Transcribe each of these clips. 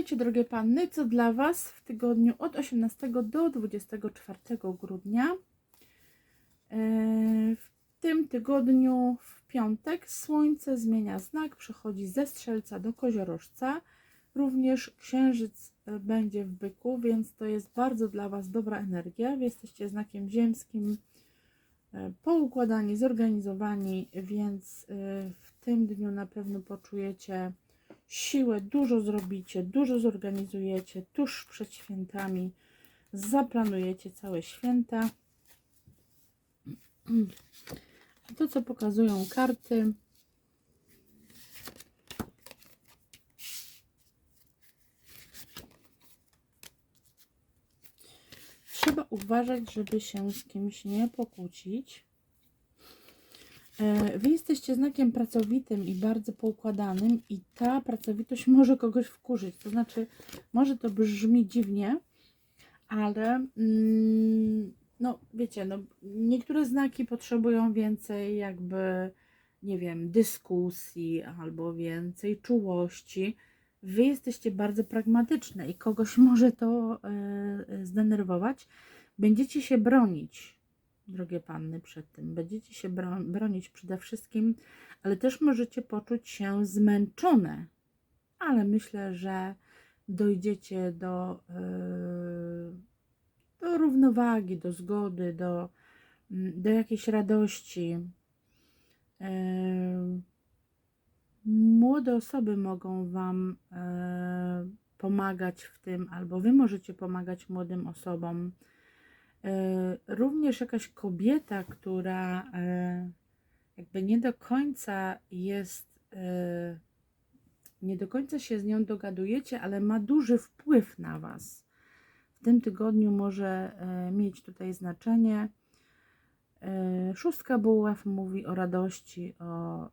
Witajcie drogie panny, co dla Was w tygodniu od 18 do 24 grudnia. E, W tym tygodniu w piątek słońce zmienia znak, przechodzi ze strzelca do koziorożca. Również księżyc e, będzie w byku, więc to jest bardzo dla Was dobra energia. Wy jesteście znakiem ziemskim, e, poukładani, zorganizowani, więc w tym dniu na pewno poczujecie siłę, dużo zrobicie, dużo zorganizujecie tuż przed świętami, zaplanujecie całe święta. To, co pokazują karty. Trzeba uważać, żeby się z kimś nie pokłócić. E, Wy jesteście znakiem pracowitym i bardzo poukładanym, i ta pracowitość może kogoś wkurzyć. To znaczy, może to brzmi dziwnie, ale mm, no wiecie, no, niektóre znaki potrzebują więcej, jakby, nie wiem, dyskusji albo więcej czułości. Wy jesteście bardzo pragmatyczne i kogoś może to e, zdenerwować. Będziecie się bronić drogie panny, przed tym. Będziecie się bro- bronić przede wszystkim, ale też możecie poczuć się zmęczone. Ale myślę, że dojdziecie do, yy, do równowagi, do zgody, do, mm, do jakiejś radości. Yy, Młode osoby mogą Wam yy, pomagać w tym, albo Wy możecie pomagać młodym osobom. E, również jakaś kobieta, która e, jakby nie do końca jest, e, nie do końca się z nią dogadujecie, ale ma duży wpływ na Was. W tym tygodniu może mieć tutaj znaczenie. Szóstka buław mówi o radości, o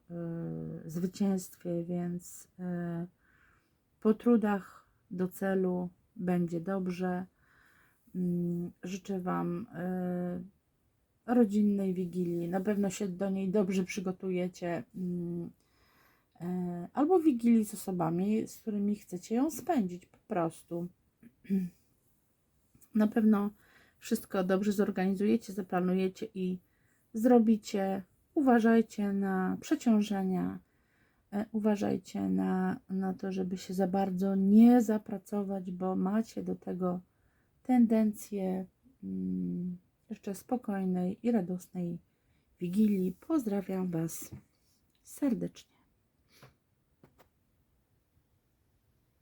zwycięstwie, więc po trudach do celu będzie dobrze. Mm, Życzę Wam y, rodzinnej wigilii. Na pewno się do niej dobrze przygotujecie. mm, y, Albo wigilii z osobami, z którymi chcecie ją spędzić po prostu. Na pewno wszystko dobrze zorganizujecie, zaplanujecie i zrobicie. Uważajcie na przeciążenia. e, Uważajcie na, na to, żeby się za bardzo nie zapracować, bo macie do tego tendencję mm, jeszcze spokojnej i radosnej Wigilii. Pozdrawiam Was serdecznie.